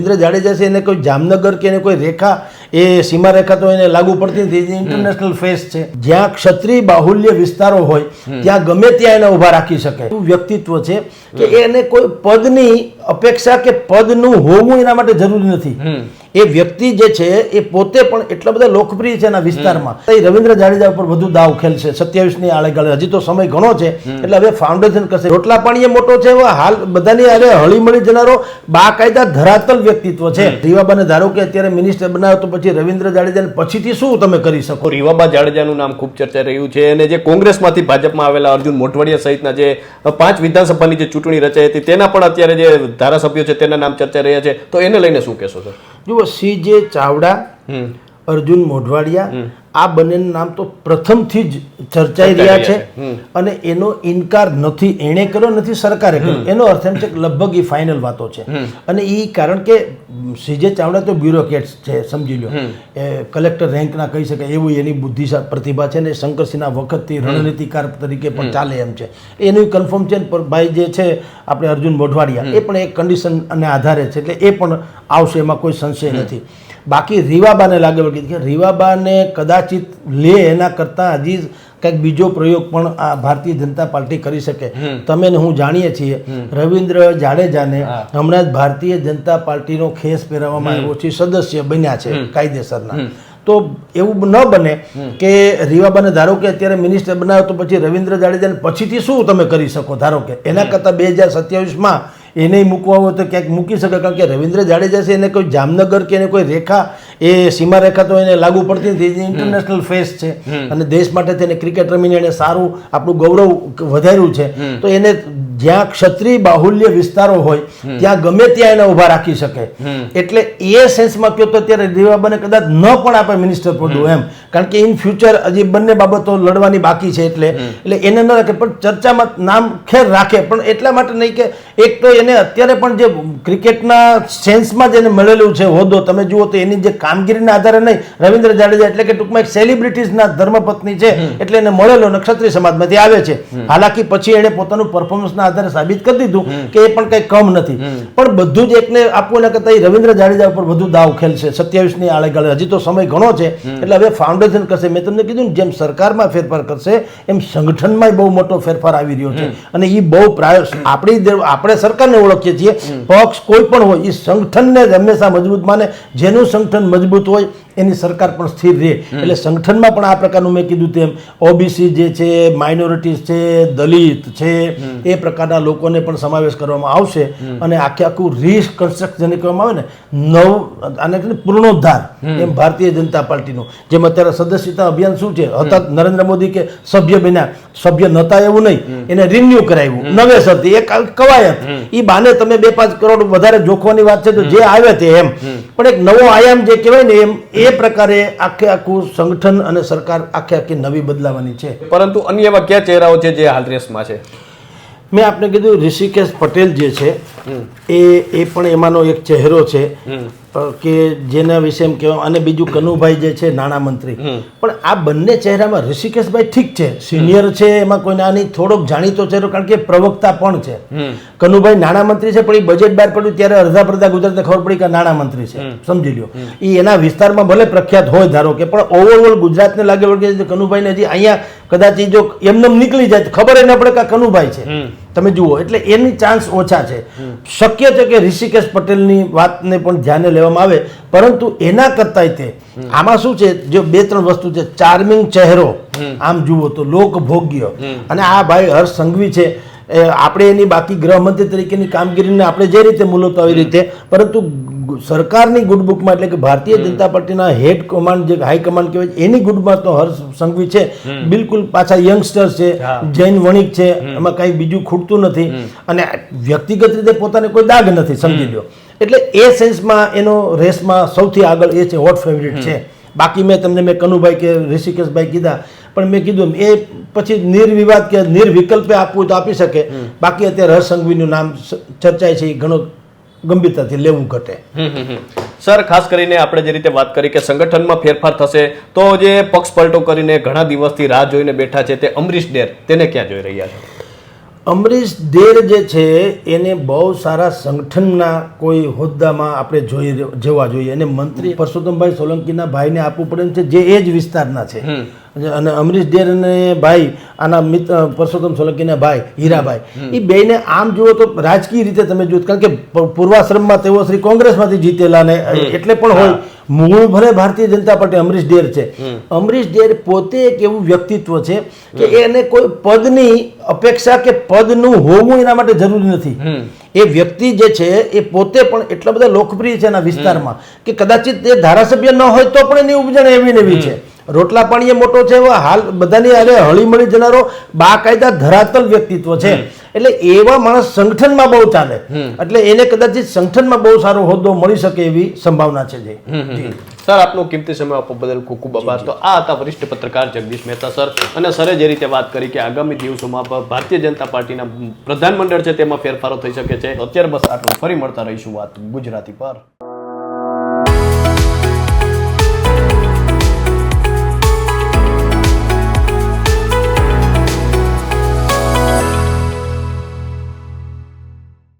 રવિન્દ્ર જાડેજા છે એને કોઈ જામનગર કે એને કોઈ રેખા એ સીમા રેખા તો એને લાગુ પડતી નથી. ઇન્ટરનેશનલ ફેસ છે. જ્યાં ક્ષત્રિય બાહુલ્ય વિસ્તારો હોય ત્યાં ગમે ત્યાં એને ઊભા રાખી શકે એવું વ્યક્તિત્વ છે કે એને કોઈ પદની અપેક્ષા કે પદનું હોવું એના માટે જરૂરી નથી. એ વ્યક્તિ જે છે એ પોતે પણ એટલા બધા લોકપ્રિય છે એના વિસ્તારમાં. એ રવિન્દ્ર જાડેજા ઉપર વધુ દાવ ખેલશે. સત્યાવીસની આળેગાળે. હજી તો સમય ઘણો છે. એટલે હવે ફાઉન્ડેશન કરશે. રોટલા પાણીએ મોટો છે હાલ બધાની હારે હળીમળી જનારો બાકાયદા ધરાતલ વ્યક્તિત્વ છે. રીવાબાને ધારો કે અત્યારે મિનિસ્ટર બનાવ્યો તો પછી રવિન્દ્ર જાડેજાને પછીથી શું તમે કરી શકો? રીવાબા જાડેજાનું નામ ખૂબ ચર્ચાઈ રહ્યું છે અને જે કોંગ્રેસમાંથી ભાજપમાં આવેલા અર્જુન મોઢવાડિયા સહિતના જે પાંચ વિધાનસભાની જે ચૂંટણી રચાઈ હતી તેના પણ અત્યારે જે ધારાસભ્યો છે તેના નામ ચર્ચા રહ્યા છે. તો એને લઈને શું કહેશો સર? જુઓ સી જે ચાવડા અર્જુન મોઢવાડિયા આ બંનેનું નામ તો પ્રથમથી જ ચર્ચાઈ રહ્યા છે અને એનો ઇનકાર નથી એણે કર્યો નથી સરકારે કર્યો. એનો અર્થ એમ છે કે લગભગ એ ફાઇનલ વાતો છે. અને એ કારણ કે સીજે ચાવડા તો બ્યુરોક્રેટ્સ છે સમજી લો. એ કલેક્ટર રેન્કના કહી શકાય એવું એની બુદ્ધિ પ્રતિભા છે ને શંકરસિંહના વખતથી રણનીતિકાર તરીકે પણ ચાલે એમ છે. એનું કન્ફર્મ છે પર ભાઈ જે છે આપણે અર્જુન મોઢવાડિયા એ પણ એક કન્ડિશન અને આધારે છે એટલે એ પણ આવશે એમાં કોઈ સંશય નથી. બાકી રીવાબાને લાગે વળગી કે રીવાબાને કદાચિત લે એના કરતાં હજી કંઈક બીજો પ્રયોગ પણ આ ભારતીય જનતા પાર્ટી કરી શકે. તમે ને હું જાણીએ છીએ રવિન્દ્ર જાડેજાને હમણાં જ ભારતીય જનતા પાર્ટીનો ખેસ પહેરાવવામાં આવ્યો છે સદસ્ય બન્યા છે કાયદેસરના. તો એવું ન બને કે રીવાબાને ધારો કે અત્યારે મિનિસ્ટર બનાવ્યો તો પછી રવિન્દ્ર જાડેજાને પછીથી શું તમે કરી શકો? ધારો કે એના કરતાં બે હજાર સત્યાવીસમાં એને મૂકવા હોય તો ક્યાંક મૂકી શકે કારણ કે રવિન્દ્ર જાડેજા છે એને કોઈ જામનગર કે એને કોઈ રેખા એ સીમા રેખા તો એને લાગુ પડતી નથી ઇન્ટરનેશનલ ફેસ છે. અને દેશ માટે તેને ક્રિકેટ રમીને એને સારું આપણું ગૌરવ વધાર્યું છે. તો એને જ્યાં ક્ષત્રિય બાહુલ્ય વિસ્તારો હોય ત્યાં ગમે ત્યાં એને ઊભા રાખી શકે. એટલે એ સેન્સમાં કહો તો અત્યારે રીવાબાને કદાચ ન પણ આપે મિનિસ્ટર પડવું એમ. કારણ કે ઇન ફ્યુચર હજી બંને બાબતો લડવાની બાકી છે એટલે એટલે એને ન રાખે પણ ચર્ચામાં નામ ખેર રાખે. પણ એટલા માટે નહીં કે એક તો એને અત્યારે પણ જે ક્રિકેટના સેન્સમાં જેને મળેલું છે હોદ્દો તમે જુઓ તો એની જે કામગીરીના આધારે નહીં રવિન્દ્ર જાડેજા એટલે કે ટૂંકમાં એક સેલિબ્રિટીઝના ધર્મપત્ની છે એટલે એને મળેલો નક્ષત્રી સમાજમાંથી આવે છે. હાલાકી પછી એણે પોતાનું પરફોર્મન્સના આધારે સાબિત કરી દીધું કે એ પણ કંઈ કમ નથી. પણ બધું જ એકને આપવું એના કરતાં રવિન્દ્ર જાડેજા ઉપર વધુ દાવ ખેલશે સત્યાવીસની આળેગાળે હજી તો સમય ઘણો છે એટલે હવે ફાઉન્ડેશન કરશે. મેં તમને કીધું ને જેમ સરકારમાં ફેરફાર કરશે એમ સંગઠનમાં બહુ મોટો ફેરફાર આવી રહ્યો છે. અને એ બહુ પ્રાય આપણી આપણે સરકારને ઓળખીએ છીએ. પક્ષ કોઈ પણ હોય એ સંગઠનને હંમેશા મજબૂત માને. જેનું સંગઠન મજબૂત હોય એની સરકાર પણ સ્થિર રહે. એટલે સંગઠનમાં પણ આ પ્રકારનું મેં કીધું તેમ ઓબીસી જે છે માઇનોરિટીઝ છે દલિત છે એ પ્રકારના લોકોને પણ સમાવેશ કરવામાં આવશે અને આખે આખું રીકન્સ્ટ્રક્ટ જેને કહેવામાં આવે ને નવ આને પૂર્ણોદ્ધાર એમ ભારતીય જનતા પાર્ટીનું. જેમ અત્યારે સદસ્યતા અભિયાન શું છે? હતા નરેન્દ્ર મોદી કે સભ્ય બન્યા સભ્ય નહોતા એવું નહીં એને રિન્યુ કરાવ્યું. નવેસરથી એક કવાયત. એ બાને તમે બે પાંચ કરોડ વધારે જોખવાની વાત છે તો જે આવે તે એમ. પણ એક નવો આયામ જે કહેવાય ને એમ એ પ્રકારે આખે આખું સંગઠન અને સરકાર આખે આખી નવી બદલાવાની છે. પરંતુ અન્ય એવા કયા ચહેરાઓ છે જે હાલ રેસમાં છે? મેં આપને કીધું ઋષિકેશ પટેલ જે છે એ એ પણ એમાંનો એક ચહેરો છે. કે જેના વિશે એમ કહેવાય અને બીજું કનુભાઈ જે છે નાણામંત્રી પણ આ બંને ચહેરામાં ઋષિકેશભાઈ ઠીક છે. સિનિયર છે એમાં કોઈ નાની થોડોક જાણીતો ચહેરો કારણ કે પ્રવક્તા પણ છે. કનુભાઈ નાણામંત્રી છે પણ એ બજેટ બહાર પડ્યું ત્યારે અડધા પડધા ગુજરાતને ખબર પડી કે નાણામંત્રી છે. સમજી લ્યો. એ એના વિસ્તારમાં ભલે પ્રખ્યાત હોય ધારો કે પણ ઓવરઓલ ગુજરાતને લાગે વળગે કનુભાઈને હજી અહીંયા કદાચ એ જો એમને નીકળી જાય ખબર ન પડે કે કનુભાઈ છે. તમે જુઓ, એટલે એની ચાન્સ ઓછા છે. શક્ય છે કે ઋષિકેશ પટેલની વાતને પણ ધ્યાને લેવામાં આવે, પરંતુ એના કરતાંય તે. આમાં શું છે, જે બે ત્રણ વસ્તુ છે ચાર્મિંગ ચહેરો, આમ જુઓ તો લોકભોગ્ય. અને આ ભાઈ હર્ષ સંઘવી છે આપણે એની બાકી ગૃહમંત્રી તરીકેની કામગીરીને આપણે જે રીતે મૂલવતા આવી રીતે, પરંતુ સરકારની ગુડબુકમાં એટલે કે ભારતીય જનતા પાર્ટીના હેડ કમાન્ડ જે હાઈ કમાન્ડ કહેવાય એની ગુડમાં તો હર્ષ સંઘવી છે. બિલકુલ પાછા યંગસ્ટર છે જૈન વણિક છે એમાં કાંઈ બીજું ખૂટતું નથી. અને વ્યક્તિગત રીતે પોતાને કોઈ દાગ નથી સમજી લો એટલે એ સેન્સમાં એનો રેસમાં સૌથી આગળ એ છે હોટ ફેવરિટ છે. બાકી મેં તમને મેં કનુભાઈ કે ઋષિકેશભાઈ કીધા પણ મેં કીધું એ પછી નિર્વિવાદ કે નિર્વિકલ્પે આપવું તો આપી શકે. બાકી અત્યારે હર્ષ સંઘવીનું નામ ચર્ચાય છે એ ઘણો ગંભીરતાથી લેવું ઘટે. સર ખાસ કરીને આપણે જે રીતે વાત કરી કે સંગઠનમાં ફેરફાર થશે તો જે પક્ષ પલટો કરીને ઘણા દિવસથી રાહ જોઈને બેઠા છે તે અમરીશ ડેર તેને ક્યાં જોઈ રહ્યા છે? અમરીશ દેર જે છે એને બહુ સારા સંગઠનના કોઈ હોદ્દામાં આપણે જોઈ જોવા જોઈએ. અને મંત્રી પરસોત્તમભાઈ સોલંકીના ભાઈને આપવું પડે છે જે એ જ વિસ્તારના છે. અને અમરીશ ડેર અને ભાઈ આના મિત્ર પરસોત્તમ સોલંકીના ભાઈ હીરાભાઈ. એ બેને આમ જુઓ તો રાજકીય રીતે તમે જુઓ કારણ કે પૂર્વાશ્રમમાં તેઓ શ્રી કોંગ્રેસમાંથી જીતેલા ને એટલે પણ હોય. મૂળ ભલે ભારતીય જનતા પાર્ટી અમરીશ ડેર છે. અમરીશ ડેર પોતે એક એવું વ્યક્તિત્વ છે કે એને કોઈ પદની અપેક્ષા કે પદનું હોવું એના માટે જરૂરી નથી. એ વ્યક્તિ જે છે એ પોતે પણ એટલા બધા લોકપ્રિય છે એના વિસ્તારમાં કે કદાચિત એ ધારાસભ્ય ન હોય તો પણ એની ઉપજણ એવી ને એવી છે. રોટલા પાણીએ મોટો છે હાલ બધાની હારે હળીમળી જનારો બાકાયદા ધરાતલ વ્યક્તિત્વ છે. એટલે એવા માણસ સંગઠનમાં બહુ ચાલે. એટલે એને કદાચિત સંગઠનમાં બહુ સારો હોદ્દો મળી શકે એવી સંભાવના છે જે. સર આપનો કિંમતી સમય આપવા બદલ ખૂબ ખૂબ આભાર. તો આ હતા વરિષ્ઠ પત્રકાર જગદીશ મહેતા સર અને સરે જે રીતે વાત કરી કે આગામી દિવસોમાં ભારતીય જનતા પાર્ટીના પ્રધાનમંડળ છે તેમાં ફેરફારો થઈ શકે છે. અત્યારે બસ આટલું. ફરી મળતા રહીશું વાત ગુજરાતી પર.